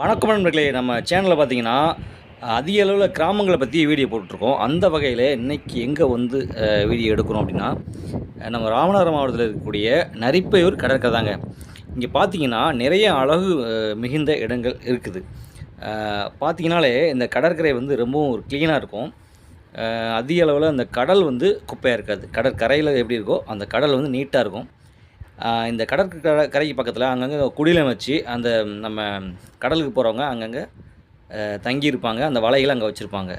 வணக்கம் நண்பர்களே நம்ம சேனலில் பார்த்தீங்கன்னா அதிக அளவில் கிராமங்களை பற்றி வீடியோ போட்டுட்ருக்கோம். அந்த வகையில் இன்றைக்கி எங்கே வந்து வீடியோ எடுக்கிறோம் அப்படின்னா நம்ம ராமநாதபுரம் மாவட்டத்தில் இருக்கக்கூடிய நரிப்பையூர் கடற்கரை தாங்க இங்கே பார்த்தீங்கன்னா நிறைய அழகு மிகுந்த இடங்கள் இருக்குது. பார்த்தீங்கனாலே இந்த கடற்கரை வந்து ரொம்பவும் ஒரு க்ளீனாக இருக்கும். அதிக அளவில் அந்த கடல் வந்து குப்பையாக இருக்காது. கடற்கரையில் எப்படி இருக்கோ அந்த கடல் வந்து நீட்டாக இருக்கும். இந்த கடற்கரை கரைக்கு பக்கத்தில் அங்கங்கே குடிலம் வச்சு அந்த நம்ம கடலுக்கு போகிறவங்க அங்கங்கே தங்கியிருப்பாங்க. அந்த வலைகள் அங்கே வச்சுருப்பாங்க.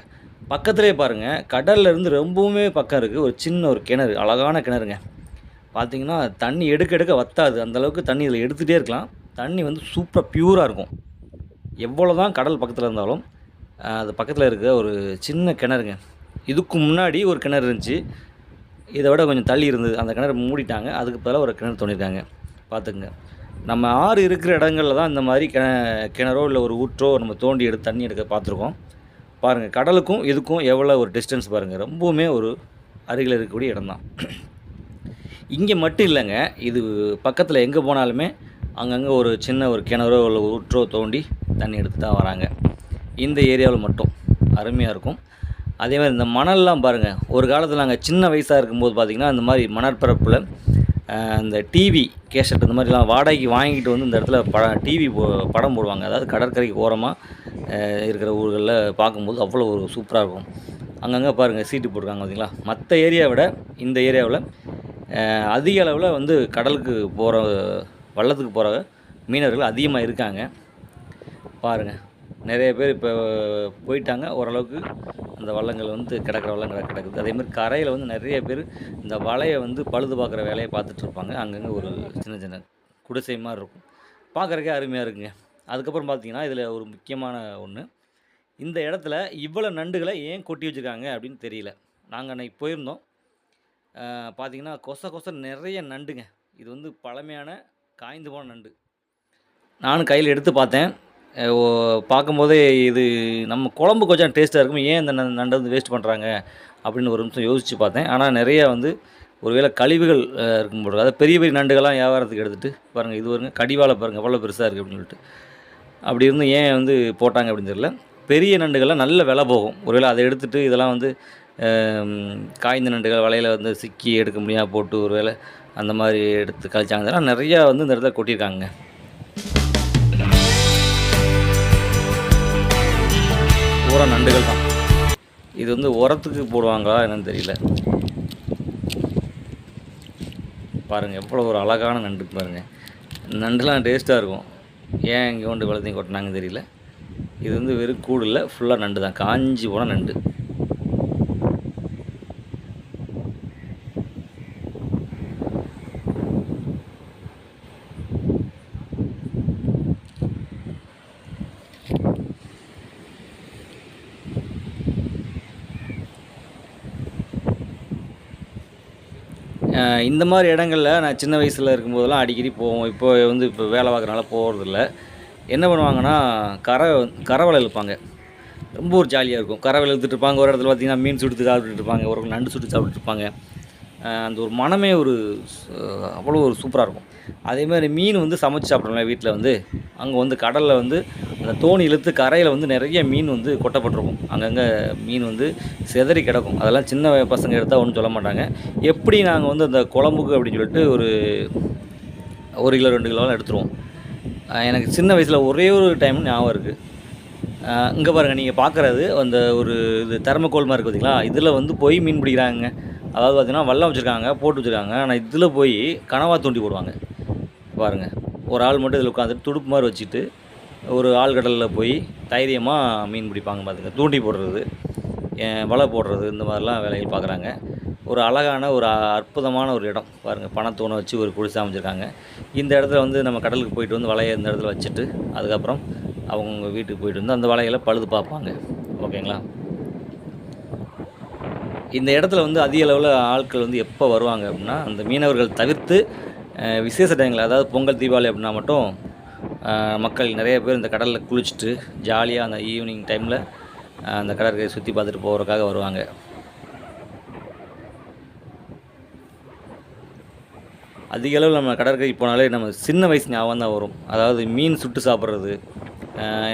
பக்கத்துலேயே பாருங்கள் கடல்ல இருந்து ரொம்பவுமே பக்கம் இருக்குது ஒரு சின்ன ஒரு கிணறு அழகான கிணறுங்க. பார்த்தீங்கன்னா தண்ணி எடுக்க எடுக்க வத்தாது. அந்தளவுக்கு தண்ணி இதில் எடுத்துகிட்டே இருக்கலாம். தண்ணி வந்து சூப்பராக பியூராக இருக்கும். எவ்வளோ தான் கடல் பக்கத்தில் இருந்தாலும் அது பக்கத்தில் இருக்க ஒரு சின்ன கிணறுங்க. இதுக்கு முன்னாடி ஒரு கிணறு இருந்துச்சு. இதை விட கொஞ்சம் தள்ளி இருந்தது. அந்த கிணறு மூடிட்டாங்க. அதுக்கு பதிலாக ஒரு கிணறு தோண்டியிருக்காங்க. பார்த்துக்குங்க. நம்ம ஆறு இருக்கிற இடங்களில் தான் இந்த மாதிரி கிண கிணறோ இல்லை ஒரு ஊற்றோ நம்ம தோண்டி எடுத்து தண்ணி எடுக்க பார்த்துருக்கோம். பாருங்கள் கடலுக்கும் இதுக்கும் எவ்வளோ ஒரு டிஸ்டன்ஸ் பாருங்கள் ரொம்பவுமே ஒரு அருகில் இருக்கக்கூடிய இடம்தான் இங்கே மட்டும் இல்லைங்க. இது பக்கத்தில் எங்கே போனாலுமே அங்கங்கே ஒரு சின்ன ஒரு கிணறோ இல்லை ஊற்றோ தோண்டி தண்ணி எடுத்து தான் வராங்க. இந்த ஏரியாவில் மட்டும். அருமையாக இருக்கும். அதே மாதிரி இந்த மணல்லாம் பாருங்கள் ஒரு காலத்தில் நாங்கள் சின்ன வயசாக இருக்கும்போது பார்த்திங்கன்னா இந்த மாதிரி மணற்பரப்பில் அஹ், இந்த டிவி கேசட் இந்த மாதிரிலாம் வாடகைக்கு வாங்கிட்டு வந்து இந்த இடத்துல பட டிவி படம் போடுவாங்க. அதாவது கடற்கரைக்கு ஓரமாக இருக்கிற ஊர்களில் பார்க்கும்போது அவ்வளோ ஒரு சூப்பராக இருக்கும். அங்கங்கே பாருங்கள் சீட்டு போட்டிருக்காங்க பார்த்தீங்களா மற்ற ஏரியாவை விட இந்த ஏரியாவில் அதிக அளவில் வந்து கடலுக்கு போகிற வள்ளத்துக்கு போகிற மீனவர்கள் அதிகமாக இருக்காங்க. பாருங்கள் நிறைய பேர் இப்போ போயிட்டாங்க. ஓரளவுக்கு அந்த வள்ளங்கள் வந்து கிடக்கிற வள்ளங்கள் கிடக்குது. அதே மாதிரி கரையில் வந்து நிறைய பேர் இந்த வலையை வந்து பழுது பார்க்குற வேலையை பார்த்துட்டு இருப்பாங்க. அங்கங்கே ஒரு சின்ன சின்ன குடிசை மாதிரி இருக்கும். பார்க்குறக்கே அருமையாக இருக்குங்க. அதுக்கப்புறம் பார்த்தீங்கன்னா இதில் ஒரு முக்கியமான ஒன்று இந்த இடத்துல இவ்வளோ நண்டுகளை ஏன் கொட்டி வச்சுருக்காங்க அப்படின்னு தெரியல. நாங்கள் அன்னைக்கு போயிருந்தோம். பார்த்திங்கன்னா பார்த்தீங்கன்னா கொச கொச நிறைய நண்டுங்க. இது வந்து பழமையான காய்ந்து போன நண்டு. நானும் கையில் எடுத்து பார்த்தேன். பார்க்கும்போதே இது நம்ம குழம்பு கொஞ்சம் டேஸ்ட்டாக இருக்கும். ஏன் இந்த ந- நண்டை வந்து வேஸ்ட் பண்ணுறாங்க அப்படின்னு ஒரு நிமிஷம் யோசித்து பார்த்தேன். ஆனால் நிறையா வந்து ஒருவேளை கழிவுகள் இருக்கும் போது அதாவது பெரிய பெரிய நண்டுகள்லாம் வியாபாரத்துக்கு எடுத்துகிட்டு பாருங்கள் இது வருங்க கடிவாளை பாருங்கள் எவ்வளோ பெருசாக இருக்குது அப்படின்னு சொல்லிட்டு. அப்படி இருந்து ஏன் வந்து போட்டாங்க அப்படின்னு தெரியல. பெரிய நண்டுகள்லாம் நல்ல விலை போகும். ஒருவேளை அதை எடுத்துகிட்டு இதெல்லாம் வந்து காய்ந்த நண்டுகள் வலையில் வந்து சிக்கி எடுக்க முடியாமல் போட்டு ஒருவேளை அந்த மாதிரி எடுத்து கழிச்சாங்க. இதெல்லாம் நிறையா வந்து இந்த இடத்துல கொட்டியிருக்காங்க. பூரா நண்டுகள் தான். இது வந்து உரத்துக்கு போடுவாங்களா என்னன்னு தெரியல. பாருங்கள் எவ்வளோ ஒரு அழகான நண்டு பாருங்கள் நண்டுலாம் டேஸ்ட்டாக இருக்கும். ஏன் இங்கே கொண்டு வளர்த்தி கொட்டினாங்கன்னு தெரியல. இது வந்து வெறும் கூடு இல்லை ஃபுல்லாக நண்டு தான். காஞ்சி போன நண்டு. இந்த மாதிரி இடங்களில் நான் சின்ன வயசில் இருக்கும்போதெல்லாம் அடிக்கடி போவோம். இப்போ வந்து இப்போ வேலை பார்க்குறனால போகிறதில்ல என்ன பண்ணுவாங்கன்னா கரை கரவலை இழுப்பாங்க. ரொம்ப ஒரு ஜாலியாக இருக்கும். கரவலை இழுத்துட்டு இருப்பாங்க. ஒரு இடத்துல பார்த்தீங்கன்னா மீன் சுட்டு சாப்பிட்டுட்டு இருப்பாங்க. ஒரு நண்டு சுட்டு சாப்பிட்டுட்டு இருப்பாங்க. அந்த ஒரு மனமே ஒரு அவ்வளோ ஒரு சூப்பராக இருக்கும். அதே மாதிரி மீன் வந்து சமைச்சு சாப்பிட்றோம்ல வீட்டில் வந்து அங்கே வந்து கடலில் வந்து அந்த தோணி இழுத்து கரையில் வந்து நிறைய மீன் வந்து கொட்டப்பட்டிருக்கும். அங்கங்கே மீன் வந்து செதறி கிடக்கும். அதெல்லாம் சின்ன பசங்க எடுத்தால் ஒன்றும் சொல்ல மாட்டாங்க. எப்படி நாங்கள் வந்து அந்த குழம்புக்கு அப்படின்னு சொல்லிட்டு ஒரு ஒரு கிலோ ரெண்டு கிலோலாம் எடுத்துருவோம். எனக்கு சின்ன வயசில் ஒரே ஒரு டைம் ஞாபகம் இருக்குது இங்கே பாருங்கள் நீங்கள் பார்க்குறது அந்த ஒரு இது தெர்மக்கோல் மாதிரி இருக்குது பார்த்தீங்களா இதில் வந்து போய் மீன் பிடிக்கிறாங்க அதாவது பார்த்தீங்கன்னா வல்லம் வச்சுருக்காங்க போட்டு வச்சுருக்காங்க. ஆனால் இதில் போய் கனவாக தூண்டி போடுவாங்க. பாருங்கள் ஒரு ஆள் மட்டும் இதில் உட்காந்துட்டு துடுப்பு மாதிரி வச்சுட்டு ஒரு ஆழ்கடலில் போய் தைரியமாக மீன் பிடிப்பாங்க பார்த்துங்க தூண்டி போடுறது வலை போடுறது இந்த மாதிரிலாம் வேலைகள் பார்க்குறாங்க ஒரு அழகான ஒரு அற்புதமான ஒரு இடம். பாருங்கள் பணத்தூணை வச்சு ஒரு குடிசை அமைச்சிருக்காங்க. இந்த இடத்துல வந்து நம்ம கடலுக்கு போயிட்டு வந்து வலையை இந்த இடத்துல வச்சுட்டு அதுக்கப்புறம் அவங்க வீட்டுக்கு போயிட்டு வந்து அந்த வலையில் பழுது பார்ப்பாங்க. ஓகேங்களா? இந்த இடத்துல வந்து அதிக அளவில் ஆட்கள் வந்து எப்போ வருவாங்க அப்படின்னா அந்த மீனவர்கள் தவிர்த்து விசேஷ டைமில் அதாவது பொங்கல் தீபாவளி அப்படின்னா மட்டும் மக்கள் நிறைய பேர் இந்த கடலில் குளிச்சுட்டு ஜாலியாக அந்த ஈவினிங் டைமில் அந்த கடற்கரையை சுற்றி பார்த்துட்டு போகிறதுக்காக வருவாங்க. அதிக அளவில் நம்ம கடற்கரைக்கு போனாலே நம்ம சின்ன வயசு ஞாபகம் தான் வரும். அதாவது மீன் சுட்டு சாப்பிட்றது.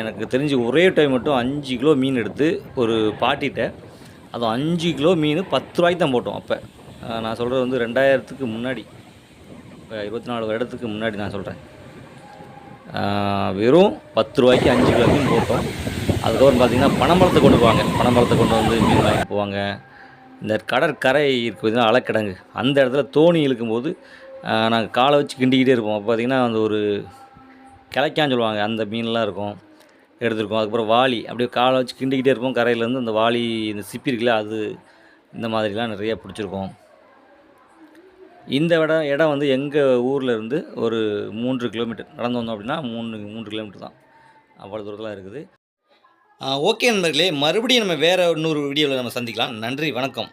எனக்கு தெரிஞ்சு ஒரே டைம் மட்டும் அஞ்சு கிலோ மீன் எடுத்து ஒரு பாட்டிகிட்ட அதுவும் அஞ்சு கிலோ மீன் பத்து ரூபாய்க்கு தான் போட்டோம் அப்போ. நான் சொல்கிறது வந்து ரெண்டாயிரத்துக்கு முன்னாடி. இப்போ இருபத்தி நாலு வருடத்துக்கு முன்னாடி நான் சொல்கிறேன் வெறும் பத்து ரூபாய்க்கு அஞ்சு கிலோ மீன் போட்டோம். அதுக்கப்புறம் பார்த்தீங்கன்னா பனமரத்தை கொண்டு போவாங்க. பனமரத்தை கொண்டு வந்து மீன் வாங்கி போவாங்க. இந்த கடற்கரை இருக்குது அலக்கிடங்கு. அந்த இடத்துல தோணி இழுக்கும்போது நாங்கள் காலை வச்சு கிண்டிக்கிட்டே இருப்போம். அப்போ பார்த்தீங்கன்னா அந்த ஒரு கிளைக்கான்னு சொல்லுவாங்க. அந்த மீன்லாம் இருக்கும். எடுத்திருக்கோம். அதுக்கப்புறம் வாளி அப்படியே காலை வச்சு கிண்டிக்கிட்டே இருப்போம். கரையிலேருந்து அந்த வாளி இந்த சிப்பி இருக்குல்ல அது இந்த மாதிரிலாம் நிறைய பிடிச்சிருக்கோம். இந்த இடம் இடம் வந்து எங்கள் ஊரில் இருந்து ஒரு மூன்று கிலோமீட்டர். நடந்து வந்தோம் அப்படின்னா மூணு மூன்று கிலோமீட்டர் தான். அவ்வளோ தூரத்தில் இருக்குது. ஓகே நண்பர்களே மறுபடியும் நம்ம வேறு இன்னொரு வீடியோவில் நம்ம சந்திக்கலாம். நன்றி வணக்கம்.